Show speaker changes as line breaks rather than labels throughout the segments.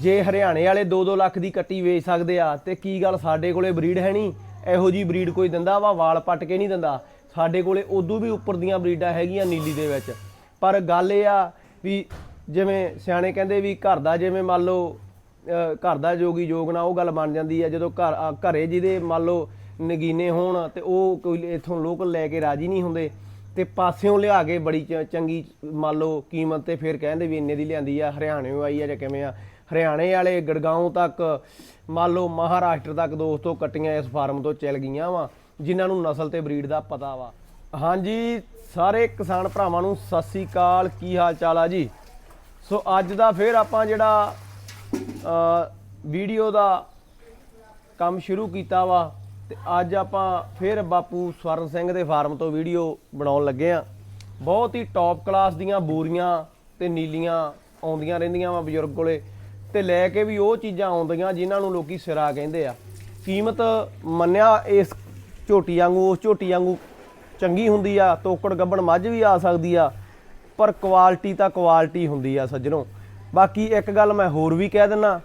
ਜੇ ਹਰਿਆਣੇ ਵਾਲੇ 2-2 ਲੱਖ ਦੀ ਕੱਟੀ ਵੇਚ ਸਕਦੇ ਆ ਤੇ ਕੀ ਗੱਲ ਸਾਡੇ ਕੋਲੇ ਬਰੀਡ ਹੈ ਨਹੀਂ? ਇਹੋ ਜੀ ਬਰੀਡ ਕੋਈ ਦਿੰਦਾ ਵਾ? ਵਾਲ ਪੱਟ ਕੇ ਨਹੀਂ ਦਿੰਦਾ। ਸਾਡੇ ਕੋਲੇ ਉਦੋਂ ਵੀ ਉੱਪਰ ਦੀਆਂ ਬਰੀਡਾਂ ਹੈਗੀਆਂ ਨੀਲੀ ਦੇ ਵਿੱਚ। ਪਰ ਗੱਲ ਇਹ ਆ ਵੀ ਜਿਵੇਂ ਸਿਆਣੇ ਕਹਿੰਦੇ ਵੀ ਘਰ ਦਾ ਜਿਵੇਂ ਮੰਨ ਲਓ ਘਰ ਦਾ ਜੋਗੀ ਜੋਗ ਨਾ ਉਹ ਗੱਲ ਬਣ ਜਾਂਦੀ ਆ ਜਦੋਂ ਘਰ ਆ, ਘਰੇ ਜਿਹਦੇ ਮੰਨ ਲਓ ਨਗੀਨੇ ਹੋਣ ਤੇ ਉਹ ਕੋਈ ਇਥੋਂ ਲੋਕ ਲੈ ਕੇ ਰਾਜੀ ਨਹੀਂ ਹੁੰਦੇ। ਤੇ ਪਾਸਿਓਂ ਲਿਆ ਕੇ ਬੜੀ ਚ- ਚੰਗੀ ਮੰਨ ਲਓ ਕੀਮਤ ਤੇ ਫਿਰ ਕਹਿੰਦੇ ਵੀ ਇੰਨੇ ਦੀ ਲਿਆਂਦੀ ਆ ਹਰਿਆਣਿਓਂ ਆਈ ਆ ਜਾਂ ਕਿਵੇਂ ਆ। ਹਰਿਆਣੇ ਵਾਲੇ ਗੜਗਾਉਂ ਤੱਕ ਮੰਨ ਲਓ ਮਹਾਰਾਸ਼ਟਰ ਤੱਕ ਦੋਸਤੋ ਕੱਟੀਆਂ ਇਸ ਫਾਰਮ ਤੋਂ ਚੱਲ ਗਈਆਂ ਵਾ ਜਿਨ੍ਹਾਂ ਨੂੰ ਨਸਲ ਤੇ ਬਰੀਡ ਦਾ ਪਤਾ ਵਾ। ਹਾਂਜੀ ਸਾਰੇ ਕਿਸਾਨ ਭਰਾਵਾਂ ਨੂੰ ਸਤਿ ਸ੍ਰੀ ਅਕਾਲ ਕੀ ਹਾਲ ਚਾਲ ਆ ਜੀ? ਸੋ ਅੱਜ ਦਾ ਫਿਰ ਆਪਾਂ ਜਿਹੜਾ ਅ, ਵੀਡੀਓ ਦਾ ਕੰਮ ਸ਼ੁਰੂ ਕੀਤਾ ਵਾ ਤੇ ਅੱਜ ਆਪਾਂ ਫਿਰ ਬਾਪੂ ਸਵਰਨ ਸਿੰਘ ਦੇ ਫਾਰਮ ਤੋਂ ਵੀਡੀਓ ਬਣਾਉਣ ਲੱਗੇ ਆ। ਬਹੁਤ ਹੀ ਟੌਪ ਕਲਾਸ ਦੀਆਂ ਬੋਰੀਆਂ ਤੇ ਨੀਲੀਆਂ ਆਉਂਦੀਆਂ ਰਹਿੰਦੀਆਂ ਵਾ ਬਜ਼ੁਰਗ ਕੋਲੇ ਤੇ ਲੈ ਕੇ ਵੀ ਉਹ ਚੀਜ਼ਾਂ ਆਉਂਦੀਆਂ ਜਿਨ੍ਹਾਂ ਨੂੰ ਲੋਕੀ ਸਿਰਾ ਕਹਿੰਦੇ ਆ। ਕੀਮਤ ਮੰਨਿਆ ਇਸ ਝੋਟੀ ਵਾਂਗੂ, ਉਸ ਝੋਟੀ ਵਾਂਗੂ ਚੰਗੀ ਹੁੰਦੀ ਆ, ਤੋਕੜ ਗੱਬਣ ਮੱਝ ਵੀ ਆ ਸਕਦੀ ਆ, ਪਰ ਕੁਆਲਿਟੀ ਤਾਂ ਕੁਆਲਿਟੀ ਹੁੰਦੀ ਆ ਸੱਜਣੋ। ਬਾਕੀ ਇੱਕ ਗੱਲ ਮੈਂ ਹੋਰ ਵੀ ਕਹਿ ਦਿੰਨਾ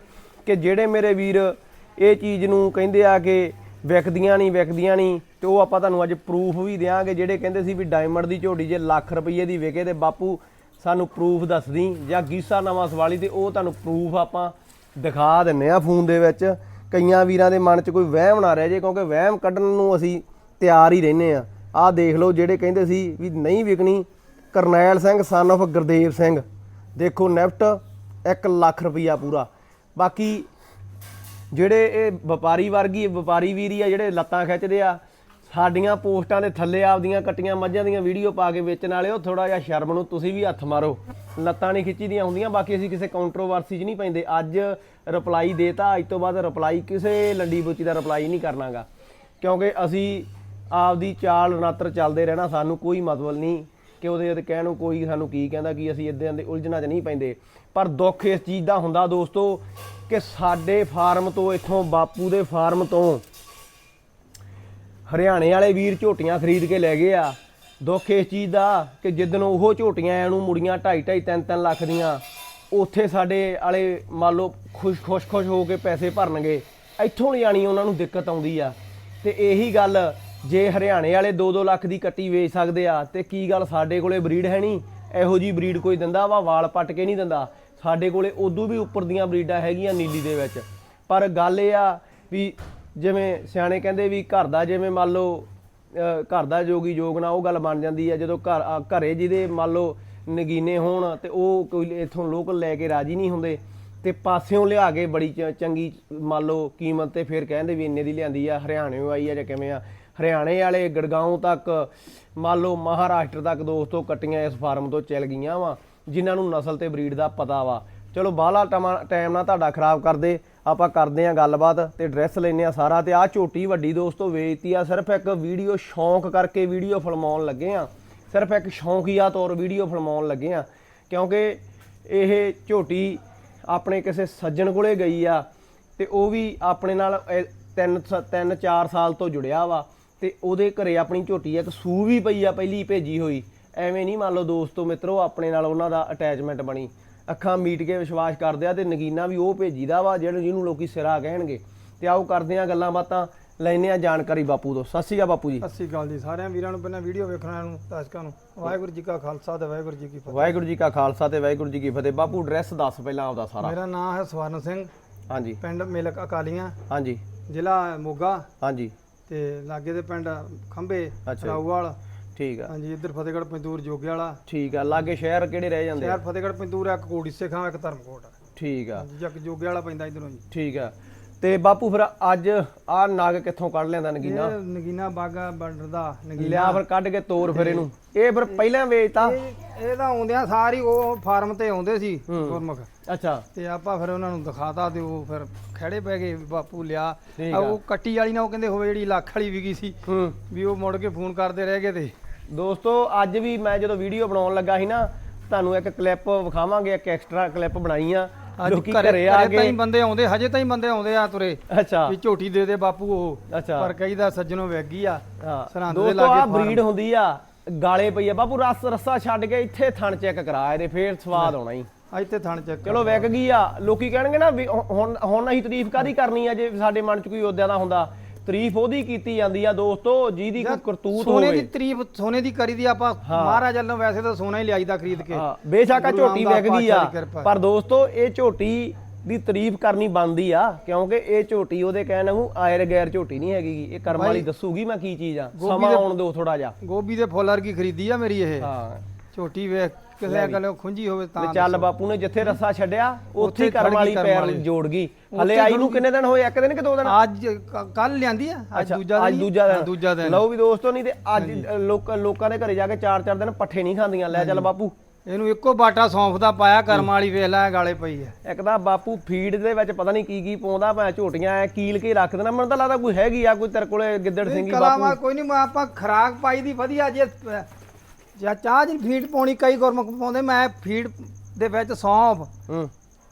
ਕਿ ਜਿਹੜੇ ਮੇਰੇ ਵੀਰ ਇਹ ਚੀਜ਼ ਨੂੰ ਕਹਿੰਦੇ ਆ ਕਿ ਵਿਕਦੀਆਂ ਨਹੀਂ ਵਿਕਦੀਆਂ ਨਹੀਂ, ਤੇ ਉਹ ਆਪਾਂ ਤੁਹਾਨੂੰ ਅੱਜ ਪ੍ਰੂਫ ਵੀ ਦਿਆਂਗੇ, ਜਿਹੜੇ ਕਹਿੰਦੇ ਸੀ ਵੀ ਡਾਇਮੰਡ ਦੀ ਝੋਟੀ ਜੇ ਲੱਖ ਰੁਪਏ ਦੀ ਵਿਕੇ ਤੇ ਬਾਪੂ ਸਾਨੂੰ ਪ੍ਰੂਫ ਦੱਸਦੀ, ਜਾਂ ਗੀਸਾ ਨਵਾਂ ਸਵਾਲੀ ਤੇ ਉਹ ਤੁਹਾਨੂੰ ਪ੍ਰੂਫ ਆਪਾਂ ਦਿਖਾ ਦਿੰਨੇ ਆ ਫੋਨ ਦੇ ਵਿੱਚ। ਕਈਆਂ ਵੀਰਾਂ ਦੇ ਮਨ 'ਚ ਕੋਈ ਵਹਿਮ ਨਾ ਰਹਿ ਜੇ, ਕਿਉਂਕਿ ਵਹਿਮ ਕੱਢਣ ਨੂੰ ਅਸੀਂ ਤਿਆਰ ਹੀ ਰਹਿੰਦੇ ਆ। ਆਹ ਦੇਖ ਲਓ ਜਿਹੜੇ ਕਹਿੰਦੇ ਸੀ ਵੀ ਨਹੀਂ ਵਿਕਣੀ, ਕਰਨੈਲ ਸਿੰਘ ਸਨ of ਗੁਰਦੇਵ ਸਿੰਘ। ਦੇਖੋ ਨੈਫਟ 1 ਲੱਖ ਰੁਪਈਆ ਪੂਰਾ। ਬਾਕੀ ਜਿਹੜੇ ਇਹ ਵਪਾਰੀ ਵਰਗੀ, ਵਪਾਰੀ ਵੀਰੀ ਆ, ਜਿਹੜੇ ਲੱਤਾਂ ਖਿੱਚਦੇ ਆ, ਸਾਡੀਆਂ ਪੋਸਟਾਂ ਦੇ ਥੱਲੇ ਆਪਦੀਆਂ ਕੱਟੀਆਂ ਮੱਝਾਂ ਦੀਆਂ ਵੀਡੀਓ ਪਾ ਕੇ ਵੇਚਣ ਵਾਲੇ, ਉਹ ਥੋੜਾ ਜਿਹਾ ਸ਼ਰਮ ਨੂੰ ਤੁਸੀਂ ਵੀ ਹੱਥ ਮਾਰੋ। ਲੱਤਾਂ ਨਹੀਂ ਖਿੱਚੀਦੀਆਂ ਹੁੰਦੀਆਂ, ਬਾਕੀ ਅਸੀਂ ਕਿਸੇ ਕੰਟਰੋਵਰਸੀ 'ਚ ਨਹੀਂ ਪੈਂਦੇ। ਅੱਜ ਰਿਪਲਾਈ ਦੇਤਾ, ਅੱਜ ਤੋਂ ਬਾਅਦ ਰਿਪਲਾਈ ਕਿਸੇ ਲੰਡੀ ਬੁੱਚੀ ਦਾ ਰਿਪਲਾਈ ਨਹੀਂ ਕਰਨਾਗਾ। ਕਿਉਂਕਿ ਅਸੀਂ ਆਪਦੀ ਚਾਲ ਰਣਾਤਰ ਚੱਲਦੇ ਰਹਿਣਾ, ਸਾਨੂੰ ਕੋਈ ਮਤਲਬ ਨਹੀਂ ਕਿ ਉਹਦੇ ਤੇ ਕਹਿਣ ਨੂੰ ਕੋਈ ਸਾਨੂੰ ਕੀ ਕਹਿੰਦਾ, ਕਿ ਅਸੀਂ ਇਦਾਂ ਦੇ ਉਲਝਣਾ 'ਚ ਨਹੀਂ ਪੈਂਦੇ। ਪਰ ਦੁੱਖ ਇਸ ਚੀਜ਼ ਦਾ ਹੁੰਦਾ ਦੋਸਤੋ ਕਿ ਸਾਡੇ ਫਾਰਮ ਤੋਂ, ਇੱਥੋਂ ਬਾਪੂ ਦੇ ਫਾਰਮ ਤੋਂ ਹਰਿਆਣੇ ਵਾਲੇ ਵੀਰ ਝੋਟੀਆਂ ਖਰੀਦ ਕੇ ਲੈ ਗਏ ਆ। ਦੁੱਖ ਇਸ ਚੀਜ਼ ਦਾ ਕਿ ਜਿੱਦਣ ਉਹ ਝੋਟੀਆਂ ਇਹਨੂੰ ਮੁੜੀਆਂ 2.5 2.5 3 3 ਲੱਖ ਦੀਆਂ, ਉੱਥੇ ਸਾਡੇ ਵਾਲੇ ਮੰਨ ਲਓ ਖੁਸ਼ ਖੁਸ਼ ਖੁਸ਼ ਹੋ ਕੇ ਪੈਸੇ ਭਰਨਗੇ। ਇੱਥੋਂ ਲਿਆਣੀ ਉਹਨਾਂ ਨੂੰ ਦਿੱਕਤ ਆਉਂਦੀ ਆ। ਤੇ ਇਹੀ ਗੱਲ, ਜੇ ਹਰਿਆਣੇ ਵਾਲੇ 2-2 ਲੱਖ ਦੀ ਕੱਟੀ ਵੇਚ ਸਕਦੇ ਆ, ਤੇ ਕੀ ਗੱਲ ਸਾਡੇ ਕੋਲੇ ਬਰੀਡ ਹੈ ਨਹੀਂ? ਇਹੋ ਜੀ ਬਰੀਡ ਕੋਈ ਦਿੰਦਾ ਵਾ? ਵਾਲ ਪੱਟ ਕੇ ਨਹੀਂ ਦਿੰਦਾ। ਸਾਡੇ ਕੋਲੇ ਉਦੋਂ ਵੀ ਉੱਪਰ ਦੀਆਂ ਬਰੀਡਾਂ ਹੈਗੀਆਂ ਨੀਲੀ ਦੇ ਵਿੱਚ। ਪਰ ਗੱਲ ਇਹ ਆ ਵੀ ਜਿਵੇਂ ਸਿਆਣੇ ਕਹਿੰਦੇ ਵੀ ਘਰ ਦਾ ਜਿਵੇਂ ਮੰਨ ਲਓ ਘਰ ਦਾ ਜੋਗੀ ਜੋਗ ਨਾ ਉਹ ਗੱਲ ਬਣ ਜਾਂਦੀ ਆ, ਜਦੋਂ ਘਰ ਆ- ਘਰੇ ਜਿਹਦੇ ਮੰਨ ਲਓ ਨਗੀਨੇ ਹੋਣ ਤੇ ਉਹ ਕੋਈ ਇਥੋਂ ਲੋਕਲ ਲੈ ਕੇ ਰਾਜੀ ਨਹੀਂ ਹੁੰਦੇ, ਤੇ ਪਾਸਿਓਂ ਲਿਆ ਕੇ ਬੜੀ ਚ- ਚੰਗੀ ਮੰਨ ਲਓ ਕੀਮਤ ਤੇ ਫਿਰ ਕਹਿੰਦੇ ਵੀ ਇੰਨੇ ਦੀ ਲਿਆਂਦੀ ਆ ਹਰਿਆਣਿਓਂ ਆਈ ਆ ਜਾਂ ਕਿਵੇਂ ਆ। ਹਰਿਆਣੇ ਵਾਲੇ ਗੜਗਾਉਂ ਤੱਕ ਮੰਨ ਲਓ ਮਹਾਰਾਸ਼ਟਰ ਤੱਕ ਦੋਸਤੋ ਕੱਟੀਆਂ ਇਸ ਫਾਰਮ ਤੋਂ ਚੱਲ ਗਈਆਂ ਵਾ। ਜਿਨ੍ਹਾਂ ਨੂੰ ਨਸਲ ਤੇ ਬਰੀਡ ਦਾ ਪਤਾ ਵਾ। ਚਲੋ ਬਾਹਲਾ ਟਾਈਮ ਨਾ ਤੁਹਾਡਾ ਖਰਾਬ ਕਰਦੇ, ਆਪਾਂ ਕਰਦੇ ਆਂ ਗੱਲਬਾਤ ਤੇ ਡਰੈਸ ਲੈਨੇ ਆ ਸਾਰਾ ਤੇ ਆਹ ਝੋਟੀ ਵੱਡੀ ਦੋਸਤੋ ਵੇਚਤੀ ਆ, ਸਿਰਫ ਇੱਕ ਵੀਡੀਓ ਸ਼ੌਂਕ ਕਰਕੇ ਵੀਡੀਓ ਫਿਲਮਾਉਣ ਲੱਗੇ ਆ ਸਿਰਫ ਇੱਕ ਸ਼ੌਂਕੀਆ ਤੌਰ ਵੀਡੀਓ ਫਿਲਮਾਉਣ ਲੱਗੇ ਆ ਕਿਉਂਕਿ ਇਹ ਝੋਟੀ ਆਪਣੇ ਕਿਸੇ ਸੱਜਣ ਕੋਲੇ ਗਈ ਆ ਤੇ ਉਹ ਵੀ ਆਪਣੇ ਨਾਲ ਇਹ ਤਿੰਨ ਸ- ਤਿੰਨ 4 ਸਾਲ ਤੋਂ ਜੁੜਿਆ ਵਾ ਤੇ ਉਹਦੇ ਘਰੇ ਆਪਣੀ ਝੋਟੀ ਇੱਕ ਸੂ ਵੀ ਪਈ ਆ, ਪਹਿਲੀ ਭੇਜੀ ਹੋਈ। ਐਵੇਂ ਨਹੀਂ ਮੰਨ ਲਓ ਦੋਸਤੋ ਮਿੱਤਰੋ ਆਪਣੇ ਨਾਲ ਉਹਨਾਂ ਦਾ ਅਟੈਚਮੈਂਟ ਬਣੀ। ਅੱਖਾਂ ਮੀਟ ਕੇ ਵਿਸ਼ਵਾਸ ਕਰਦੇ ਆ ਤੇ ਨਗੀਨਾ ਵੀ ਉਹ ਭੇਜੀਦਾ ਵਾ ਜਿਹੜਾ ਜਿਹਨੂੰ ਲੋਕੀ ਸਿਰਾ ਕਹਿਣਗੇ। ਤੇ ਆਓ ਕਰਦੇ ਆ ਗੱਲਾਂ ਬਾਤਾਂ ਲੈਨੇ ਆ ਜਾਣਕਾਰੀ ਬਾਪੂ ਤੋਂ। ਸਤਿ ਸ਼੍ਰੀ ਅਕਾਲ ਬਾਪੂ ਜੀ।
ਸਤਿ ਸ਼੍ਰੀ ਅਕਾਲ ਜੀ ਸਾਰਿਆਂ ਵੀਰਾਂ ਨੂੰ ਪਹਿਲਾਂ ਵੀਡੀਓ ਵੇਖਣਾ ਨੂੰ ਦਰਸ਼ਕਾਂ ਨੂੰ। ਵਾਹਿਗੁਰੂ ਜੀ ਕਾ ਖਾਲਸਾ ਤੇ ਵਾਹਿਗੁਰੂ ਜੀ ਕੀ ਫਤਿਹ।
ਵਾਹਿਗੁਰੂ ਜੀ ਕਾ ਖਾਲਸਾ ਤੇ ਵਾਹਿਗੁਰੂ ਜੀ ਕੀ ਫਤਿਹ। ਬਾਪੂ ਐਡਰੈਸ ਦੱਸ ਪਹਿਲਾਂ ਆਪਦਾ ਸਾਰਾ।
ਮੇਰਾ ਨਾਮ ਹੈ ਸਵਰਨ ਸਿੰਘ।
ਹਾਂਜੀ।
ਪਿੰਡ ਮੇਲਕ ਅਕਾਲੀਆਂ।
ਹਾਂਜੀ।
ਜ਼ਿਲ੍ਹਾ ਮੋਗਾ।
ਹਾਂਜੀ।
ਤੇ ਲਾਗੇ ਦੇ ਪਿੰਡ ਖੰਬੇ
ਅੱਛਾ। ਠੀਕ ਆ।
ਹਾਂਜੀ ਇੱਧਰ ਫਤਿਹਗੜ੍ਹ ਪੰਦੂਰ ਜੋਗੇ ਵਾਲਾ।
ਠੀਕ ਆ ਲਾਗੇ ਸ਼ਹਿਰ ਕਿਹੜੇ ਰਹਿ ਜਾਂਦੇ ਆ?
ਸ਼ਹਿਰ ਫਤਿਹਗੜ੍ਹ ਪੰਦੂਰ ਇੱਕ ਕੋੜੀ ਸਿੱਖਾਂ ਇੱਕ ਧਰਮਕੋਟ
ਠੀਕ ਆ।
ਜੱਗ ਜੋਗੇ ਵਾਲਾ ਪੈਂਦਾ ਇਧਰੋਂ ਜੀ।
ਠੀਕ ਆ। ਤੇ ਬਾਪੂ ਫਿਰ ਅੱਜ ਆਹ ਨਗ ਕਿੱਥੋਂ ਕੱਢ ਲਿਆਂਦਾ ਨਗੀਨਾ?
ਇਹ ਨਗੀਨਾ ਬਾਗਾ ਬਾਰਡਰ ਦਾ ਨਗੀਨਾ।
ਲਿਆ ਫਿਰ ਕੱਢ ਕੇ ਤੋਰ ਫਿਰ ਇਹਨੂੰ। ਇਹ ਫਿਰ ਪਹਿਲਾਂ ਵੇਚਤਾ?
ਇਹ ਇਹ ਤਾਂ ਆਉਂਦਿਆਂ ਸਾਰੀ ਉਹ ਫਾਰਮ ਤੇ ਆਉਂਦੇ ਸੀ ਗੁਰਮੁਖ।
ਅੱਛਾ।
ਤੇ ਆਪਾਂ ਫਿਰ ਉਹਨਾਂ ਨੂੰ ਦਿਖਾਤਾ ਤੇ ਉਹ ਫਿਰ ਖੜੇ ਪੈ ਗਏ ਵੀ ਬਾਪੂ ਲਿਆ।
ਠੀਕ
ਆ
ਆ।
ਉਹ ਕੱਟੀ ਵਾਲੀ ਨਾ ਉਹ ਕਹਿੰਦੇ ਹੋਵੇ ਜਿਹੜੀ ਲੱਖ ਵਾਲੀ ਵਿਕੀ ਸੀ।
ਹੂੰ।
ਵੀ ਉਹ ਮੁੜ ਕੇ ਫੋਨ ਕਰਦੇ ਰਹਿ ਗਏ ਤੇ।
ਦੋਸਤੋ ਅੱਜ ਵੀ ਮੈਂ ਜਦੋਂ ਵੀਡੀਓ ਬਣਾਉਣ ਲੱਗਾ ਸੀ ਨਾ ਤੁਹਾਨੂੰ ਇੱਕ ਕਲਿੱਪ ਵਿਖਾਵਾਂਗੇ ਇੱਕ ਐਕਸਟਰਾ ਕਲਿੱਪ ਬਣਾਈ ਆ ਲੋਕੀ ਘਰੇ ਆ
ਘਰੇ ਤਾਂ ਹੀ
ਕੇ
ਬੰਦੇ ਆਉਂਦੇ ਹਜੇ ਤਾਂ ਹੀ ਬੰਦੇ ਆਉਂਦੇ ਆ ਤੁਰੇ।
ਅੱਛਾ।
ਵੀ ਝੋਟੀ ਦੇ ਦੇ ਬਾਪੂ ਉਹ
ਅੱਛਾ।
ਪਰ ਕਈ ਦਾ ਸੱਜਣੋਂ ਵੈਗ ਆ ਸਰਹੰਦ ਦੇ
ਦੋਸਤੋ
ਲਾਗੇ
ਆ। ਬਰੀਡ ਹੁੰਦੀ ਆ ਗਾਲੇ ਪਈ ਆ। ਬਾਪੂ ਰਸ ਰੱਸਾ ਛੱਡ ਕੇ ਇੱਥੇ ਥਣ ਚੈੱਕ ਕਰਾ ਇਹਦੇ ਫੇਰ ਸਵਾਦ ਆਉਣਾ ਹੀ
ਅੱਜ ਤੇ ਥਣ ਚੱਕ
ਚਲੋ ਵਿਕ ਗਈ ਆ। ਲੋਕੀ ਕਹਿਣਗੇ ਨਾ ਵੀ ਹੁਣ ਹੁਣ ਅਸੀਂ ਤਾਰੀਫ ਕਾਦੀ ਕਰਨੀ ਆ ਜੇ ਸਾਡੇ ਮਨ 'ਚ ਕੋਈ ਉਦਿਆਂ ਦਾ ਹੁੰਦਾ। ਤਾਰੀਫ ਉਹਦੀ ਕੀਤੀ ਜਾਂਦੀ ਆ ਦੋਸਤੋ ਜਿਹਦੀ ਕੋਈ ਕਰਤੂਤ
ਸੋਨੇ
ਹੋਵੇ।
ਦੀ ਤਰੀਫ ਸੋਨੇ ਦੀ ਕਰੀ ਦੀ ਆਪਾਂ ਮਹਾਰਾਜ ਵੱਲੋਂ ਵੈਸੇ ਤਾਂ ਸੋਨਾ ਹੀ ਲਿਆਈਦਾ ਖਰੀਦ ਕੇ।
ਹਾਂ ਬੇਸ਼ੱਕ ਆ ਝੋਟੀ
ਰਾਮਦਾਸ
ਵਿਕ ਗਈ ਆ। ਪਰ ਦੋਸਤੋ ਇਹ ਝੋਟੀ ਦੀ ਤਾਰੀਫ ਕਰਨੀ ਬਣਦੀ ਆ ਕਿਉਂਕਿ ਇਹ ਝੋਟੀ ਉਹਦੇ ਕਹਿਣ ਨੂੰ ਆਇਰ ਗੈਰ ਝੋਟੀ ਨਹੀਂ ਹੈਗੀ। ਇਹ ਕਰਮ ਵਾਲੀ ਦੱਸੂਗੀ ਮੈਂ ਕੀ ਚੀਜ਼ ਆ। ਸਮਾਂ ਆਉਣ ਦਿਓ ਥੋੜਾ ਜਿਹਾ।
ਗੋਭੀ ਦੇ ਫੁੱਲ ਵਰਗੀ ਖਰੀਦੀ ਆ ਮੇਰੀ ਇਹ।
ਹਾਂ।
ਝੋਟੀ ਵੇਖ ਕਿਸੇ ਗੱਲੋਂ ਖੁੰਝੀ ਹੋਵੇ ਤਾਂ
ਚੱਲ ਬਾਪੂ ਨੇ ਜਿੱਥੇ ਰੱਸਾ ਛੱਡਿਆ ਉੱਥੇ ਹੀ ਕਰਮ ਵਾਲੀ ਪੈਰ। ਜੋੜ ਗਈ। ਹਲੇ ਆਈ ਨੂੰ ਕਿੰਨੇ ਦਿਨ ਹੋਏ? ਇੱਕ ਦਿਨ ਕਿ ਦੋ ਦਿਨ?
ਅੱਜ ਕੱਲ ਲਿਆਂਦੀ ਆ ਅੱਜ ਦੂਜਾ
ਅੱਜ
ਦਿਨ ਹੀ?
ਦੂਜਾ ਦਿਨ।
ਦੂਜਾ ਦਿਨ।
ਲਓ ਵੀ ਦੋਸਤੋ ਨਹੀਂ ਤੇ ਅੱਜ ਲੋਕ ਲੋਕਾਂ ਦੇ ਘਰੇ ਜਾ ਕੇ ਚਾਰ ਚਾਰ ਦਿਨ ਪੱਠੇ ਨਹੀਂ ਖਾਂਦੀਆਂ। ਲੈ ਚੱਲ ਬਾਪੂ।
ਇਹਨੂੰ ਇੱਕੋ ਬਾਟਾ ਸੌਂਫ ਦਾ ਪਾਇਆ ਕਰਮ ਵਾਲੀ ਵੇਖ ਲੈ ਗਾਲੇ ਪਈ ਆ।
ਇੱਕ ਤਾਂ ਬਾਪੂ ਫੀਡ ਦੇ ਵਿੱਚ ਪਤਾ ਨਹੀਂ ਕੀ ਕੀ ਪਾਉਂਦਾ ਭੈ ਝੋਟੀਆਂ ਐ ਕੀਲ ਕੇ ਰੱਖ ਦੇਣਾ। ਮੈਨੂੰ ਤਾਂ ਲੱਗਦਾ ਕੋਈ ਹੈਗੀ ਆ ਕੋਈ ਤੇਰੇ ਕੋਲੇ ਗਿੱਦੜ ਸਿੰਘੀ
ਕਲਾਵਾ
ਬਾਪੂ।
ਕੋਈ ਨਹੀਂ ਆਪਾਂ ਖਰਾਕ ਪਾਈ ਦੀ ਵਧੀਆ ਜੇ ਜਾਂ ਚਾਹ ਜੀ ਫੀਡ ਪਾਉਣੀ ਕਈ ਗੁਰਮੁਖ ਪਾਉਂਦੇ ਮੈਂ ਫੀਡ ਦੇ ਵਿੱਚ ਸੌਂਫ
ਹੂੰ।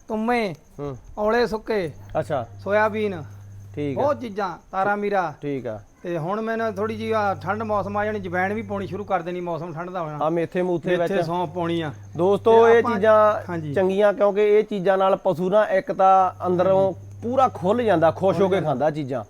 ਤੁੰਮੇ
ਹੂੰ।
ਔਲੇ ਸੁੱਕੇ
ਅੱਛਾ।
ਸੋਇਆਬੀਨ
ਠੀਕ ਆ।
ਬਹੁਤ ਚੀਜ਼ਾਂ ਤਾਰਾ ਮੀਰਾ
ਠੀਕ ਆ।
ਤੇ ਹੁਣ ਮੈਨੂੰ ਥੋੜੀ ਜੀ ਆ ਠੰਡ ਮੌਸਮ ਆ ਜਾਣੀ ਜਵੈਣ ਵੀ ਪਾਉਣੀ ਸ਼ੁਰੂ ਕਰ ਦੇਣੀ ਮੌਸਮ ਠੰਡ ਦਾ ਹੋਣਾ।
ਆ ਮੇਥੇ ਮੂਥੇ ਵਿੱਚ।
ਇੱਥੇ ਸੌਂਫ ਪਾਉਣੀ ਆ।
ਦੋਸਤੋ ਇਹ ਚੀਜ਼ਾਂ। ਚੰਗੀਆਂ ਕਿਉਂਕਿ ਇਹ ਚੀਜ਼ਾਂ ਨਾਲ ਪਸ਼ੂ ਨਾ ਇੱਕ ਤਾਂ ਅੰਦਰੋਂ ਪੂਰਾ ਖੁੱਲ ਜਾਂਦਾ ਖੁਸ਼ ਹੋ ਕੇ ਖਾਂਦਾ ਚੀਜ਼ਾਂ।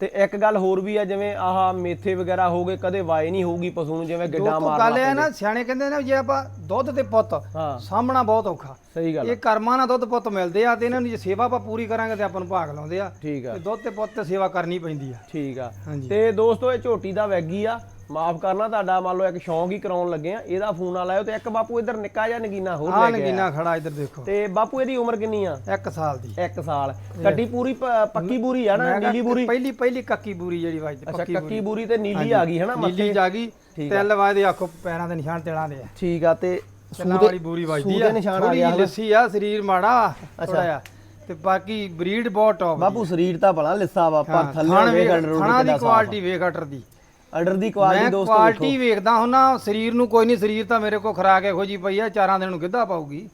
ਤੇ ਇੱਕ ਗੱਲ ਹੋਰ ਵੀ ਆ ਜਿਵੇਂ ਆਹ ਮੇਥੇ ਵਗੈਰਾ ਹੋ ਗਏ ਕਦੇ ਵਾਏ ਨਹੀਂ ਹੋਊਗੀ ਪਸ਼ੂ ਨੂੰ ਜਿਵੇਂ ਗਿੱਡਾ ਮਾਰਨਾ
ਗੱਲ ਇਹ ਨਾ ਸਿਆਣੇ ਕਹਿੰਦੇ ਨੇ ਜੇ ਆਪਾਂ ਦੁੱਧ ਤੇ ਪੁੱਤ ਸਾਹਮਣਾ ਬਹੁਤ ਔਖਾ।
ਸਹੀ ਗੱਲ
ਇਹ ਕਰਮਾਂ ਨਾਲ ਦੁੱਧ ਪੁੱਤ ਮਿਲਦੇ ਆ ਤੇ ਇਹਨਾਂ ਦੀ ਜੇ ਸੇਵਾ ਆਪਾਂ ਪੂਰੀ ਕਰਾਂਗੇ ਤੇ ਆਪਾਂ ਨੂੰ ਭਾਗ ਲਾਉਂਦੇ ਆ।
ਠੀਕ ਆ।
ਤੇ ਦੁੱਧ ਤੇ ਪੁੱਤ ਤੇ ਸੇਵਾ ਕਰਨੀ ਪੈਂਦੀ ਆ।
ਠੀਕ ਆ। ਤੇ ਦੋਸਤੋ ਇਹ ਝੋਟੀ ਦਾ ਵੈਗੀ ਆ। ਮਾਫ ਕਰਨਾ ਤੁਹਾਡਾ ਮੰਨ ਲਓ ਇੱਕ ਸ਼ੌਂਕ ਹੀ ਕਰਾਉਣ ਲੱਗੇ ਆ ਇਹਦਾ ਫੋਨ ਆ ਲਾਇਓ ਤੇ ਇੱਕ ਬਾਪੂ ਇੱਧਰ ਨਿੱਕਾ ਜਿਹਾ ਨਗੀਨਾ ਹੋਰ
ਆਹ
ਲੈ ਕੇ ਆਇਆ।
ਨਗੀਨਾ ਖੜਾ ਇੱਧਰ ਦੇਖੋ।
ਤੇ ਬਾਪੂ ਇਹਦੀ ਉਮਰ ਕਿੰਨੀ ਆ?
1 ਸਾਲ ਦੀ।
1 ਸਾਲ। ਕੱਟੀ ਪੂਰੀ ਪੱਕੀ ਬੂਰੀ ਆ ਨਾ ਨੀਲੀ ਬੂਰੀ?
ਪਹਿਲੀ ਪਹਿਲੀ ਕੱਕੀ ਬੂਰੀ ਜਿਹੜੀ ਵੱਜਦੀ
ਅੱਛਾ
ਪੱਕੀ
ਕੱਕੀ ਬੂਰੀ। ਤੇ ਨੀਲੀ ਆ ਗਈ ਹਨਾ
ਨੀਲੀ
ਮੱਥੇ
ਜਾ ਗਈ। ਤਿਲ ਵਾਦੇ ਆਖੋ ਪੈਰਾਂ ਦੇ ਨਿਸ਼ਾਨ ਤਿਲਾਂ ਦੇ ਆ।
ਠੀਕ ਆ ਤੇ
ਤਿਲਾਂ ਵਾਲੀ ਬੂਰੀ ਵੱਜਦੀ
ਸੂਦੇ
ਆ।
ਨਿਸ਼ਾਨ ਆ ਗਿਆ?
ਲੱਸੀ ਆ ਸਰੀਰ ਮਾੜਾ ਥੋੜਾ ਆ ਤੇ ਬਾਕੀ ਬਰੀਡ ਬਹੁਤ ਟੌਪ
ਬਾਪੂ ਸਰੀਰ ਤਾਂ ਭਲਾ ਲਿੱਸਾ ਵਾ ਪਰ ਥੱਲੇ ਵੇਖ
ਥਣਾ ਦੀ ਕੁਆਲਿਟੀ ਵੇਖ ਅਟਰ ਦੀ।
ਅੰਡਰ ਦੀ ਕੁਆਲਿਟੀ
ਮੈਂ
ਦੋਸਤੋ
ਕੁਆਲਿਟੀ ਵੇਖਦਾ ਹੁੰਨਾ ਸਰੀਰ ਨੂੰ ਕੋਈ ਨਹੀਂ ਸਰੀਰ ਤਾਂ ਮੇਰੇ ਕੋ ਖਰਾਕ ਇਹੋ ਜੀ ਪਈ ਆ ਚਾਰਾਂ ਦਿਨ ਨੂੰ ਗਿੱਧਾ ਪਾਉਗੀ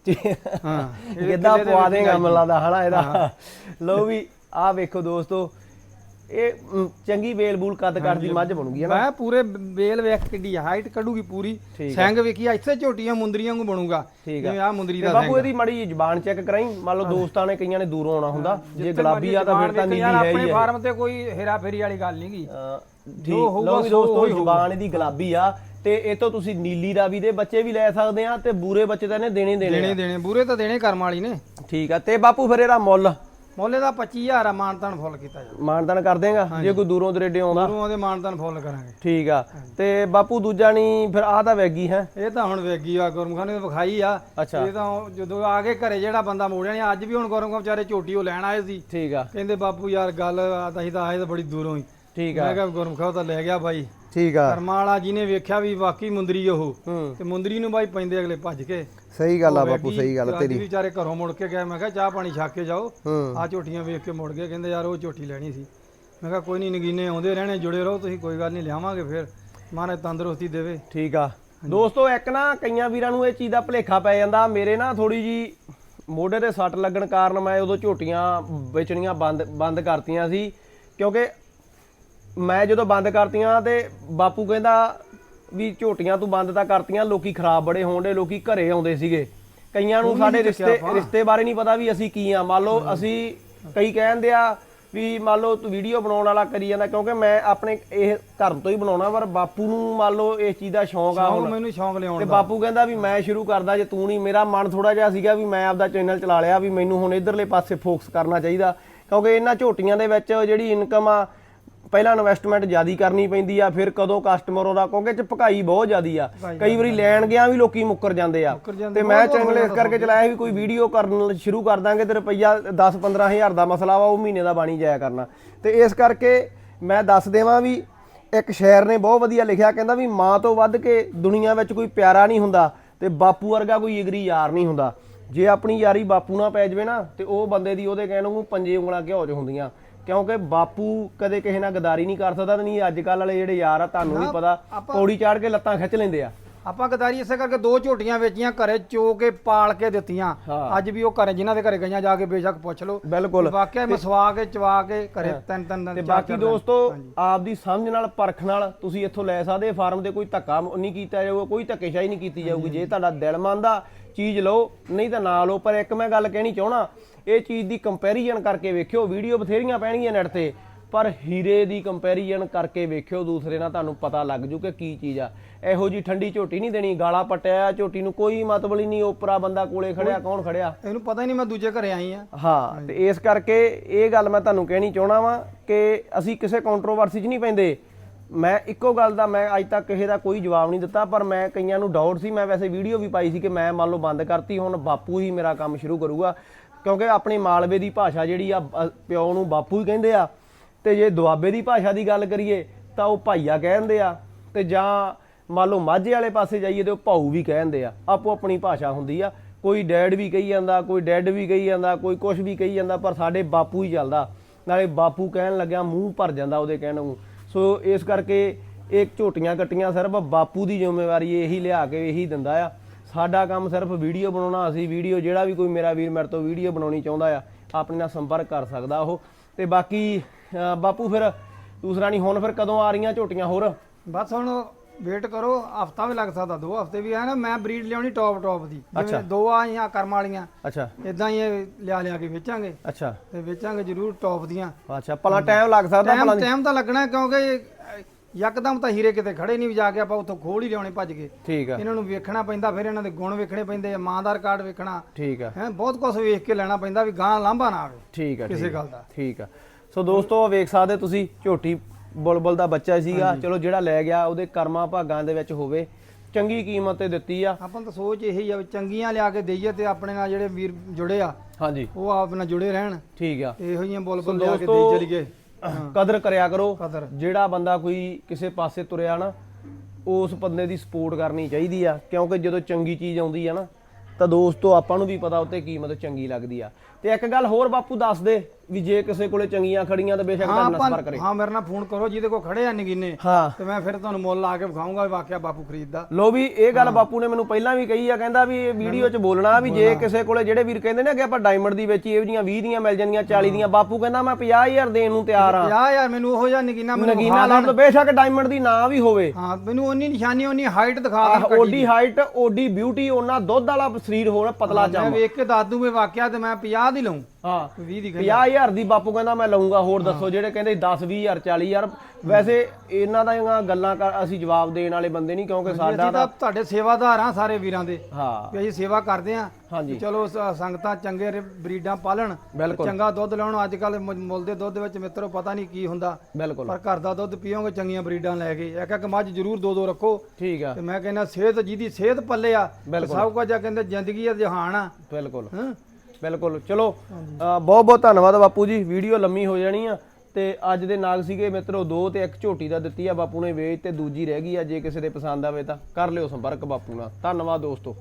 ਹਾਂ ਦੇ
ਪਵਾ ਦੇਗਾ ਮੈਨੂੰ ਲੱਗਦਾ ਹਨਾ ਇਹਦਾ। ਲਓ ਵੀ ਆਹ ਵੇਖੋ ਦੋਸਤੋ ਇਹ ਚੰਗੀ ਬੇਲ ਬੂਲ ਕੱਦ ਦੀ ਮੱਝ ਬਣੂਗੀ ਹਨਾ।
ਮੈਂ ਪੂਰੇ ਬੇਲ ਵੇਖ ਕਿੱਡੀ ਹਾਈਟ ਕੱਢੂਗੀ ਪੂਰੀ।
ਆ।
ਸਿੰਘ ਵੇਖੀ ਆ, ਇੱਥੇ ਝੋਟੀਆਂ ਮੁੰਦਰੀਆਂ ਵਾਂਗੂ ਬਣੂਗਾ।
ਆ।
ਜਿਵੇਂ ਆ ਮੁੰਦਰੀ ਦਾ
ਬਾਪੂ ਇਹਦੀ ਮੜੀ ਜ਼ਬਾਨ ਚੈੱਕ ਕਰਾਈ। ਮੰਨ ਲਓ ਦੋਸਤਾਂ ਨੇ ਕਈਆਂ ਨੇ ਦੂਰੋਂ ਆਉਣਾ ਹੁੰਦਾ। ਜੇ ਗੁਲਾਬੀ ਆ ਤਾਂ ਫਿਰ ਤਾਂ ਨੀਲੀ ਹੈ
ਆਪਣੇ
ਹੀ।
ਫਾਰਮ ਤੇ ਕੋਈ ਹੇਰਾ ਫੇਰੀ ਵਾਲੀ ਗੱਲ ਨਹੀਂਗੀ ਜੋ
ਠੀਕ
ਹੋਊਗਾ
ਲਓ ਵੀ
ਸੋ
ਦੋਸਤੋ
ਉਹੀ ਹੋਊਗਾ।
ਜ਼ਬਾਨ ਇਹਦੀ ਗੁਲਾਬੀ ਆ ਤੇ ਇਹ ਤੋਂ ਤੁਸੀਂ ਨੀਲੀ ਰਾਵੀ ਦੇ ਬੱਚੇ ਵੀ ਲੈ ਸਕਦੇ ਆ ਤੇ ਬੂਰੇ ਬੱਚੇ ਤਾਂ ਇਹਨੇ ਦੇਣੇ ਦੇਣੇ
ਦੇਣੇ। ਦੇਣੇ ਬੂਰੇ ਤਾਂ ਦੇਣੇ ਕਰਮ ਵਾਲੀ ਨੇ।
ਠੀਕ ਆ ਤੇ ਬਾਪੂ ਫਿਰ ਇਹਦਾ ਮੁੱਲ?
ਮੁੱਲੇ ਦਾ 25000 ਆ ਮਾਨਤਾਨ ਫੁੱਲ ਕੀਤਾ ਜਾ।
ਮਾਨਦਾਨ ਕਰ ਦੇਗਾ? ਜੇ ਕੋਈ ਦੂਰੋਂ ਦਰੇਡੇ ਆਉਂਦਾ।
ਦੂਰੋਂ ਉਹਦੇ ਮਾਨਤਾਨ ਫੁੱਲ ਕਰਾਂਗੇ।
ਠੀਕ ਆ ਤੇ ਬਾਪੂ ਦੂਜਾ ਨਹੀਂ ਫਿਰ ਆਹ ਤਾਂ ਵੈਗੀ ਹੈ।
ਇਹ ਤਾਂ ਹੁਣ ਵੇਗੀ ਆ ਗੁਰਮਖਾਨ ਨੇ ਵਿਖਾਈ ਆ। ਇਹ ਤਾਂ ਜਦੋਂ ਆ ਕੇ ਘਰੇ ਜਿਹੜਾ ਬੰਦਾ ਮੋੜਿਆ ਨਹੀਂ ਅੱਜ ਵੀ ਹੁਣ ਗੁਰਮਖਾਨ ਵਿਚਾਰੇ ਝੋਟੀ ਉਹ ਲੈਣ ਆਏ ਸੀ।
ਠੀਕ ਆ।
ਕਹਿੰਦੇ ਬਾਪੂ ਯਾਰ ਗੱਲ ਆ ਤਾਂ ਅਸੀਂ ਤਾਂ ਆਏ ਤਾਂ ਬੜੀ ਦੂਰੋਂ ਹੀ।
ਠੀਕ
ਮੈਂ
ਆ
ਕਿਹਾ ਗੁਰਮਖਾਨ ਤਾਂ ਲੈ ਗਿਆ ਬਾਈ।
ਠੀਕ ਆ।
ਕਰਮਾਂ ਵਾਲਾ ਜਿਹਨੇ ਵੇਖਿਆ ਵੀ ਵਾਕਈ ਮੁੰਦਰੀ ਉਹ ਤੇ ਮੁੰਦਰੀ ਨੂੰ ਬਾਈ ਪੈਂਦੇ ਅਗਲੇ ਭੱਜ ਕੇ।
ਸਹੀ ਗੱਲ ਆ ਬਾਪੂ ਸਹੀ ਗੱਲ ਤੇਰੀ।
ਵਿਚਾਰੇ ਘਰੋਂ ਮੁੜ ਕੇ ਗਏ ਮੈਂ ਕਿਹਾ ਚਾਹ ਪਾਣੀ ਛੱਕ ਕੇ ਜਾਓ। ਆ ਝੋਟੀਆਂ ਵੇਖ ਕੇ ਮੁੜ ਗਏ। ਕਹਿੰਦੇ ਯਾਰ ਉਹ ਝੋਟੀ ਲੈਣੀ ਸੀ। ਮੈਂ ਕਿਹਾ ਕੋਈ ਨਹੀਂ ਨਗੀਨੇ ਆਉਂਦੇ ਰਹਿਣੇ ਜੁੜੇ ਰਹੋ ਤੁਸੀਂ ਕੋਈ ਗੱਲ ਨਹੀਂ ਲਿਆਵਾਂਗੇ ਫਿਰ। ਮਹਾਰਾਜ ਤੰਦਰੁਸਤੀ ਦੇਵੇ।
ਠੀਕ ਆ। ਦੋਸਤੋ ਇੱਕ ਨਾ ਕਈਆਂ ਵੀਰਾਂ ਨੂੰ ਇਹ ਚੀਜ਼ ਦਾ ਭੁਲੇਖਾ ਪੈ ਜਾਂਦਾ। ਮੇਰੇ ਨਾ ਥੋੜੀ ਜੀ ਮੋਢੇ ਤੇ ਸੱਟ ਲੱਗਣ ਕਾਰਨ ਮੈਂ ਉਦੋਂ ਝੋਟੀਆਂ ਵੇਚਣੀਆਂ ਬੰਦ ਬੰਦ ਕਰਤੀਆਂ ਸੀ। ਕਿਉਂਕਿ ਮੈਂ ਜਦੋਂ ਬੰਦ ਕਰਤੀਆਂ ਤੇ ਬਾਪੂ ਕਹਿੰਦਾ ਵੀ ਝੋਟੀਆਂ ਤੂੰ ਬੰਦ ਤਾਂ ਕਰਤੀਆਂ ਲੋਕੀ ਖਰਾਬ ਬੜੇ ਹੋਣਦੇ ਲੋਕੀ ਘਰੇ ਆਉਂਦੇ ਸੀਗੇ। ਕਈਆਂ ਨੂੰ ਸਾਡੇ ਰਿਸ਼ਤੇ ਰਿਸ਼ਤੇ ਬਾਰੇ ਨਹੀਂ ਪਤਾ ਵੀ ਅਸੀਂ ਕੀ ਆ। ਮੰਨ ਲਓ ਅਸੀਂ ਕਈ ਕਹਿੰਦੇ ਆ ਵੀ ਮੰਨ ਲਓ ਤੂੰ ਵੀਡੀਓ ਬਣਾਉਣ ਵਾਲਾ ਕਰੀ ਜਾਂਦਾ ਕਿਉਂਕਿ ਮੈਂ ਆਪਣੇ ਇਹ ਘਰ ਤੋਂ ਹੀ ਬਣਾਉਣਾ ਪਰ ਬਾਪੂ ਨੂੰ ਮੰਨ ਲਓ ਇਸ ਚੀਜ਼ ਦਾ ਸ਼ੌਂਕ ਆ
ਹੁਣ
ਹੁਣ।
ਮੈਨੂੰ ਸ਼ੌਂਕ ਲਿਆਉਣ
ਤੇ
ਦਾ।
ਬਾਪੂ ਕਹਿੰਦਾ ਵੀ ਮੈਂ ਸ਼ੁਰੂ ਕਰਦਾ ਜੇ ਤੂੰ ਨਹੀਂ ਮੇਰਾ ਮਨ ਥੋੜਾ ਜਿਹਾ ਸੀਗਾ ਵੀ ਮੈਂ ਆਪਦਾ ਚੈਨਲ ਚਲਾ ਲਿਆ ਵੀ ਮੈਨੂੰ ਹੁਣ ਇਧਰਲੇ ਪਾਸੇ ਫੋਕਸ ਕਰਨਾ ਚਾਹੀਦਾ। ਕਿਉਂਕਿ ਇਹਨਾਂ ਝੋਟੀਆਂ ਦੇ ਵਿੱਚ ਜਿਹੜੀ ਇਨਕਮ ਆ ਪਹਿਲਾਂ ਇਨਵੈਸਟਮੈਂਟ ਜ਼ਿਆਦੀ ਕਰਨੀ ਪੈਂਦੀ ਆ ਫਿਰ ਕਦੋਂ ਕਸਟਮਰ ਉਹਦਾ ਕਿਉਂਕਿ ਚ ਭਕਾਈ ਬਹੁਤ ਜ਼ਿਆਦੀ ਆ। ਕਈ ਵਾਰੀ ਲੈਣ ਗਿਆ ਵੀ ਲੋਕੀ ਮੁੱਕਰ ਜਾਂਦੇ ਆ। ਤੇ ਮੈਂ ਚੈਨਲ ਇਸ ਕਰਕੇ ਚਲਾਇਆ ਵੀ ਕੋਈ ਵੀਡੀਓ ਕਰਨ ਸ਼ੁਰੂ ਕਰ ਦਾਂਗੇ ਤੇ ਰੁਪਈਆ 10 15000 ਦਾ ਮਸਲਾ ਵਾ ਉਹ ਮਹੀਨੇ ਦਾ ਬਣੀ ਜਾਇਆ ਕਰਨਾ। ਤੇ ਇਸ ਕਰਕੇ ਮੈਂ ਦੱਸ ਦੇਵਾਂ ਵੀ ਇੱਕ ਸ਼ਾਇਰ ਨੇ ਬਹੁਤ ਵਧੀਆ ਲਿਖਿਆ ਕਹਿੰਦਾ ਵੀ ਮਾਂ ਤੋਂ ਵੱਧ ਕੇ ਦੁਨੀਆ ਵਿੱਚ ਕੋਈ ਪਿਆਰਾ ਨਹੀਂ ਹੁੰਦਾ ਤੇ ਬਾਪੂ ਵਰਗਾ ਕੋਈ ਇਗਰੀ ਯਾਰ ਨਹੀਂ ਹੁੰਦਾ। ਜੇ ਆਪਣੀ ਯਾਰੀ ਬਾਪੂ ਨਾਲ ਪੈ ਜਾਵੇ ਨਾ ਤੇ ਉਹ ਬੰਦੇ ਦੀ ਉਹਦੇ ਕਹਿਣ ਨੂੰ ਪੰਜੇ ਉਂਗਲਾਂ ਘਿਓ 'ਚ ਹੁੰਦੀਆਂ। ਕਿਉਂਕਿ ਬਾਪੂ ਕਦੇ ਕਿਸੇ ਨਾਲ ਗਦਾਰੀ ਨਹੀਂ ਕਰ ਸਕਦਾ ਤੇ ਨਹੀਂ ਅੱਜ ਕੱਲ ਵਾਲੇ ਜਿਹੜੇ ਯਾਰ ਆ ਤੁਹਾਨੂੰ ਵੀ ਪਤਾ ਪੌੜੀ ਚਾੜ ਕੇ ਲੱਤਾਂ ਖਿੱਚ ਲੈਂਦੇ ਆ।
ਆਪਾਂ ਗਦਾਰੀ ਇਸੇ ਕਰਕੇ ਦੋ ਝੋਟੀਆਂ ਵੇਚੀਆਂ ਘਰੇ ਚੋ ਕੇ ਪਾਲ ਕੇ ਦਿੱਤੀਆਂ।
ਹਾਂ।
ਅੱਜ ਵੀ ਉਹ ਘਰੇ ਜਿਨ੍ਹਾਂ ਦੇ ਘਰੇ ਗਈਆਂ ਜਾ ਕੇ ਬੇਸ਼ੱਕ ਪੁੱਛ ਲਓ।
ਬਿਲਕੁਲ।
ਵਾਕਿਆ ਮਸਵਾ ਕੇ ਚਵਾ ਕੇ ਘਰੇ ਤਿੰਨ ਤਿੰਨ ਦਿਨ
ਤੇ
ਚਾਰ
ਬਾਕੀ
ਚਾਰ ਦਿਨ।
ਦੋਸਤੋ ਆਪਦੀ ਸਮਝ ਨਾਲ ਪਰਖ ਨਾਲ ਤੁਸੀਂ ਇੱਥੋਂ ਲੈ ਸਕਦੇ। ਫਾਰਮ ਤੇ ਕੋਈ ਧੱਕਾ ਨਹੀਂ ਕੀਤਾ ਜਾਊਗਾ ਕੋਈ ਧੱਕੇਸ਼ਾਹੀ ਨਹੀਂ ਕੀਤੀ ਜਾਊਗੀ। ਜੇ ਤੁਹਾਡਾ ਦਿਲ ਮੰਨਦਾ ਚੀਜ਼ ਲਓ ਨਹੀਂ ਤਾਂ ਨਾ ਲਓ। ਪਰ ਇੱਕ ਮੈਂ ਗੱਲ ਕਹਿਣੀ ਚਾਹਣਾ ਇਹ ਚੀਜ਼ ਦੀ ਕੰਪੈਰੀਜ਼ਨ ਕਰਕੇ ਵੇਖਿਓ ਵੀਡੀਓ ਬਥੇਰੀਆਂ ਪੈਣਗੀਆਂ ਨੈਟ ਤੇ। ਪਰ ਹੀਰੇ ਦੀ ਕੰਪੈਰੀਜ਼ਨ ਕਰਕੇ ਵੇਖਿਓ ਦੂਸਰੇ ਨਾਲ ਤੁਹਾਨੂੰ ਪਤਾ ਲੱਗ ਜੂ ਕਿ ਕੀ ਚੀਜ਼ ਆ। ਇਹੋ ਜੀ ਠੰਡੀ ਝੋਟੀ ਨਹੀਂ ਦੇਣੀ ਗਾਲਾ ਪਟਿਆ ਝੋਟੀ ਨੂੰ ਕੋਈ ਮਤਲਬ ਹੀ ਨਹੀਂ ਓਪਰਾ ਬੰਦਾ ਕੋਲੇ ਖੜਿਆ ਕੌਣ ਖੜਿਆ?
ਇਹਨੂੰ ਪਤਾ ਹੀ ਨਹੀਂ ਮੈਂ ਦੂਜੇ ਘਰੇ ਆਈ ਆ।
ਹਾਂ ਤੇ ਇਸ ਕਰਕੇ ਇਹ ਗੱਲ ਮੈਂ ਤੁਹਾਨੂੰ ਕਹਿਣੀ ਚਾਹਣਾ ਵਾਂ ਕਿ ਅਸੀਂ ਕਿਸੇ ਕੰਟਰੋਵਰਸੀ 'ਚ ਨਹੀਂ ਪੈਂਦੇ। ਮੈਂ ਇੱਕੋ ਗੱਲ ਦਾ ਮੈਂ ਅੱਜ ਤੱਕ ਕਿਸੇ ਦਾ ਕੋਈ ਜਵਾਬ ਨਹੀਂ ਦਿੱਤਾ ਪਰ ਮੈਂ ਕਈਆਂ ਨੂੰ ਡਾਊਟ ਸੀ ਮੈਂ ਵੈਸੇ ਵੀਡੀਓ ਵੀ ਪਾਈ ਸੀ ਕਿ ਮੈਂ ਮੰਨ ਲਓ ਬੰਦ ਕਰਤੀ ਹੁਣ ਬਾਪੂ ਹੀ ਮੇਰਾ ਕੰਮ ਸ਼ੁਰੂ ਕਰੂਗਾ। ਕਿਉਂਕਿ ਆਪਣੀ ਮਾਲਵੇ ਦੀ ਭਾਸ਼ਾ ਜਿਹੜੀ ਆ ਪਿਓ ਨੂੰ ਬਾਪੂ ਹੀ ਕਹਿੰਦੇ ਆ। ਤੇ ਜੇ ਦੁਆਬੇ ਦੀ ਭਾਸ਼ਾ ਦੀ ਗੱਲ ਕਰੀਏ, ਤਾਂ ਉਹ ਭਾਈਆ ਕਹਿੰਦੇ ਆ, ਤੇ ਜਾਂ ਮੰਨ ਲਓ ਮਾਝੇ ਵਾਲੇ ਪਾਸੇ ਜਾਈਏ ਤੇ ਉਹ ਭਾਊ ਵੀ ਕਹਿੰਦੇ ਆ। ਆਪੋ ਆਪਣੀ ਭਾਸ਼ਾ ਹੁੰਦੀ ਆ। ਕੋਈ ਡੈਡ ਵੀ ਕਹੀ ਜਾਂਦਾ, ਕੋਈ ਡੈਡ ਵੀ ਕਹੀ ਜਾਂਦਾ, ਕੋਈ ਕੁਛ ਵੀ ਕਹੀ ਜਾਂਦਾ, ਪਰ ਸਾਡੇ ਬਾਪੂ ਹੀ ਚੱਲਦਾ। ਨਾਲੇ ਬਾਪੂ ਕਹਿਣ ਲੱਗਿਆ, ਮੂੰਹ ਭਰ ਜਾਂਦਾ ਉਹਦੇ ਕਹਿਣ ਨੂੰ ਸੋ ਇਸ ਕਰਕੇ ਇਹ ਝੋਟੀਆਂ ਕੱਟੀਆਂ ਸਿਰਫ ਬਾਪੂ ਦੀ ਜ਼ਿੰਮੇਵਾਰੀ ਇਹੀ ਲਿਆ ਕੇ ਇਹੀ ਦਿੰਦਾ ਆ। ਸਾਡਾ ਕੰਮ ਸਿਰਫ ਵੀਡੀਓ ਬਣਾਉਣਾ, ਅਸੀਂ ਵੀਡੀਓ ਜਿਹੜਾ ਵੀ ਕੋਈ ਮੇਰਾ ਵੀਰ ਮੇਰੇ ਤੋਂ ਵੀਡੀਓ ਬਣਾਉਣੀ ਚਾਹੁੰਦਾ ਆ, ਆਪਣੇ ਨਾਲ ਸੰਪਰਕ ਕਰ ਸਕਦਾ ਉਹ। ਤੇ ਬਾਕੀ ਅਹ ਬਾਪੂ ਫਿਰ ਦੂਸਰਾ ਨਹੀਂ ਹੁਣ ਫਿਰ ਕਦੋਂ ਆ ਰਹੀਆਂ ਝੋਟੀਆਂ ਹੋਰ?
ਬਸ ਹੁਣ ਵੇਟ ਕਰੋ ਹਫਤਾ ਵੀ ਲੱਗ ਸਕਦਾ ਦੋ ਹਫ਼ਤੇ ਵੀ ਹੈ ਨਾ ਮੈਂ ਬਰੀਡ ਲਿਆਉਣੀ ਟੌਪ ਟੌਪ ਦੀ ਜਿਵੇਂ ਦੋ ਆਈਆਂ ਕਰਮ ਵਾਲੀਆਂ
ਅੱਛਾ।
ਇਦਾਂ ਹੀ ਇਹ ਲਿਆ ਲਿਆ ਕੇ ਵੇਚਾਂਗੇ।
ਅੱਛਾ।
ਤੇ ਵੇਚਾਂਗੇ ਜ਼ਰੂਰ ਟੌਪ ਦੀਆਂ।
ਅੱਛਾ ਭਲਾ ਟਾਈਮ ਲੱਗ ਸਕਦਾ ਭਲਾ
ਟਾਈਮ ਟਾਈਮ ਤਾਂ ਲੱਗਣਾ ਕਿਉਂਕਿ ਇਹ, ਯਕਦਮ ਤਾਂ ਹੀਰੇ ਕਿਤੇ ਖੜੇ ਨਹੀਂ ਵੀ ਜਾ ਕੇ ਆਪਾਂ ਉੱਥੋਂ ਖੋਲ ਹੀ ਲਿਆਉਣੇ ਭੱਜ ਕੇ।
ਠੀਕ ਆ।
ਇਹਨਾਂ ਨੂੰ ਵੇਖਣਾ ਪੈਂਦਾ ਫਿਰ ਇਹਨਾਂ ਦੇ ਗੁਣ ਵੇਖਣੇ ਪੈਂਦੇ ਆ ਮਾਂ ਦਾ ਰਿਕਾਰਡ ਵੇਖਣਾ।
ਠੀਕ ਆ।
ਹੈ ਬਹੁਤ ਕੁਝ ਵੇਖ ਕੇ ਲੈਣਾ ਪੈਂਦਾ ਵੀ ਗਾਂ ਲਾਂਭਾ ਨਾ ਆਵੇ
ਠੀਕ ਆ
ਕਿਸੇ
ਠੀਕ ਆ,
ਗੱਲ ਦਾ।
ਠੀਕ ਆ। ਸੋ ਦੋਸਤੋ ਵੇਖ ਸਕਦੇ ਤੁਸੀਂ ਝੋਟੀ ਬੁਲਬੁਲ ਦਾ ਬੱਚਾ ਸੀਗਾ। ਚਲੋ ਜਿਹੜਾ ਲੈ ਗਿਆ ਉਹਦੇ ਕਰਮਾਂ ਭਾਗਾਂ ਦੇ ਵਿੱਚ ਹੋਵੇ ਚੰਗੀ ਕੀਮਤ ਤੇ ਦਿੱਤੀ ਆ।
ਆਪਾਂ ਤਾਂ ਸੋਚ ਇਹੀ ਆ ਵੀ ਚੰਗੀਆਂ ਲਿਆ ਕੇ ਦਈਏ ਤੇ ਆਪਣੇ ਨਾਲ ਜਿਹੜੇ ਵੀਰ ਜੁੜੇ ਆ
ਹਾਂਜੀ।
ਉਹ ਆਪ ਨਾਲ ਜੁੜੇ ਰਹਿਣ।
ਠੀਕ ਆ।
ਇਹੋ ਜਿਹੀਆਂ ਬੁਲਬੁਲ ਲਿਆ ਕੇ ਦੇਈ ਚਲੀਏ
ਕਦਰ ਕਰਿਆ ਕਰੋ। ਜਿਹੜਾ ਬੰਦਾ ਕੋਈ ਕਿਸੇ ਪਾਸੇ ਤੁਰਿਆ ਨਾ ਉਸ ਬੰਦੇ ਦੀ ਸਪੋਰਟ ਕਰਨੀ ਚਾਹੀਦੀ ਆ ਕਿਉਂਕਿ ਜਦੋਂ ਚੰਗੀ ਚੀਜ਼ ਆਉਂਦੀ ਆ ਨਾ ਤਾਂ ਦੋਸਤੋ ਆਪਾਂ ਨੂੰ ਵੀ ਪਤਾ ਉੱਤੇ ਕੀਮਤ ਚੰਗੀ ਲੱਗਦੀ ਆ। ਤੇ ਇੱਕ ਗੱਲ ਹੋਰ ਬਾਪੂ ਦੱਸ ਦੇ ਵੀ ਜੇ ਕਿਸੇ ਕੋਲੇ ਚੰਗੀਆਂ ਖੜੀਆਂ ਤਾਂ ਬੇਸ਼ੱਕ
ਹਾਂ
ਤੁਹਾਡੇ
ਆਪਾਂ
ਕਰੇ
ਹਾਂ ਮੇਰੇ ਨਾਲ ਫੋਨ ਕਰੋ ਜਿਹਦੇ ਕੋਲ ਖੜੇ ਆ ਨਗੀਨੇ
ਹਾਂ।
ਤੇ ਮੈਂ ਫਿਰ ਤੁਹਾਨੂੰ ਮੁੱਲ ਲਾ ਕੇ ਵਿਖਾਊਂਗਾ ਵੀ ਵਾਕਿਆ ਬਾਪੂ ਖਰੀਦਦਾ।
ਲੋ ਵੀ ਇਹ ਗੱਲ ਬਾਪੂ ਨੇ ਮੈਨੂੰ ਪਹਿਲਾਂ ਵੀ ਕਹੀ ਆ ਕਹਿੰਦਾ ਵੀ ਇਹ ਵੀਡੀਓ 'ਚ ਬੋਲਣਾ ਵੀ ਜੇ ਕਿਸੇ ਕੋਲੇ ਜਿਹੜੇ ਵੀਰ ਕਹਿੰਦੇ ਨੇ ਕਿ ਆਪਾਂ ਡਾਇਮੰਡ ਦੀ ਵਿੱਚ ਇਹੋ ਜੀਆਂ 20 ਦੀਆਂ ਮਿਲ ਜਾਂਦੀਆਂ 40 ਦੀਆਂ ਬਾਪੂ ਕਹਿੰਦਾ ਮੈਂ 50000 ਦੇਣ ਨੂੰ ਤਿਆਰ ਆ।
ਯਾ ਯਾਰ ਮੈਨੂੰ ਉਹੋ ਜਿਹਾ ਨਗੀਨਾ ਮੈਨੂੰ
ਨਗੀਨਾ ਲਾਉਣ ਤੋਂ ਬੇਸ਼ੱਕ ਡਾਇਮੰਡ ਦੀ ਨਾ ਵੀ ਹੋਵੇ।
ਹਾਂ ਮੈਨੂੰ ਉਨੀ ਨਿਸ਼ਾਨੀ ਉਨੀ ਹਾਈਟ ਦਿਖਾ ਦੇ
ਓਡੀ ਹਾਈਟ ਓਡੀ ਬਿਊਟੀ ਉਹਨਾਂ ਦੁੱਧ ਵਾਲਾ ਸਰੀਰ ਹੋਣਾ ਪਤਲਾ
ਮੈਂ
ਚਮ
ਵੇਖ ਕੇ ਦੱਸ ਦੂੰ ਵੀ ਵਾਕਿਆ ਤੇ ਮੈਂ 50 ਦੀ ਲਊਂ।
ਹਾਂ।
20 ਦੀ
50000 ਦੀ ਬਾਪੂ ਕਹਿੰਦਾ ਮੈਂ ਲਊਂਗਾ ਹੋਰ ਦੱਸੋ ਜਿਹੜੇ ਕਹਿੰਦੇ 10 20000 40000 ਵੈਸੇ ਇਹਨਾਂ ਦੀਆਂ ਗੱਲਾਂ ਅਸੀਂ ਜਵਾਬ ਦੇਣ ਵਾਲੇ ਬੰਦੇ ਨਹੀਂ ਕਿਉਂਕਿ ਸਾਡਾ
ਤਾਂ ਤੁਹਾਡੇ ਸੇਵਾਦਾਰ ਆ ਸਾਰੇ ਵੀਰਾਂ ਦੇ।
ਹਾਂ।
ਵੀ ਅਸੀਂ ਸੇਵਾ ਕਰਦੇ ਆ
ਹਾਂਜੀ।
ਚਲੋ ਸੰਗਤਾਂ ਚੰਗੇ ਬਰੀਡਾਂ ਪਾਲਣ ਚੰਗਾ ਦੁੱਧ ਲਾਉਣ। ਅੱਜ ਕੱਲ ਮੁੱਲ ਦੇ ਦੁੱਧ ਵਿੱਚ ਮਿੱਤਰੋ ਪਤਾ ਨਹੀਂ ਕੀ ਹੁੰਦਾ।
ਬਿਲਕੁਲ।
ਪਰ ਘਰ ਦਾ ਦੁੱਧ ਪੀਓਗੇ ਚੰਗੀਆਂ ਬਰੀਡਾਂ ਲੈ ਕੇ। ਇੱਕ ਇੱਕ ਮੱਝ ਜ਼ਰੂਰ ਦੋ ਦੋ ਰੱਖੋ।
ਠੀਕ ਆ।
ਤੇ ਮੈਂ ਕਹਿੰਦਾ ਸਿਹਤ ਜਿਹਦੀ ਸਿਹਤ ਪੱਲੇ ਆ। ਸਭ ਕੁਝ ਆ ਕਹਿੰਦੇ ਜ਼ਿੰਦਗੀ ਆ ਜਹਾਨ ਆ।
ਬਿਲਕੁਲ।
ਹਾਂ।
ਬਿਲਕੁਲ। ਚਲੋ ਬਹੁਤ ਬਹੁਤ ਧੰਨਵਾਦ ਬਾਪੂ ਜੀ। ਵੀਡੀਓ ਲੰਮੀ ਹੋ ਜਾਣੀ ਆ ਤੇ ਅੱਜ ਦੇ ਨਾਗ ਸੀਗੇ ਮਿੱਤਰੋ ਦੋ ਤੇ ਇੱਕ ਝੋਟੀ ਦਾ ਦਿੱਤੀ ਆ ਬਾਪੂ ਨੇ ਵੇਚ ਤੇ ਦੂਜੀ ਰਹਿ ਗਈ ਆ, ਜੇ ਕਿਸੇ ਦੇ ਪਸੰਦ ਆਵੇ ਤਾਂ। ਕਰ ਲਿਓ ਸੰਪਰਕ ਬਾਪੂ ਨਾਲ। ਧੰਨਵਾਦ ਦੋਸਤੋ।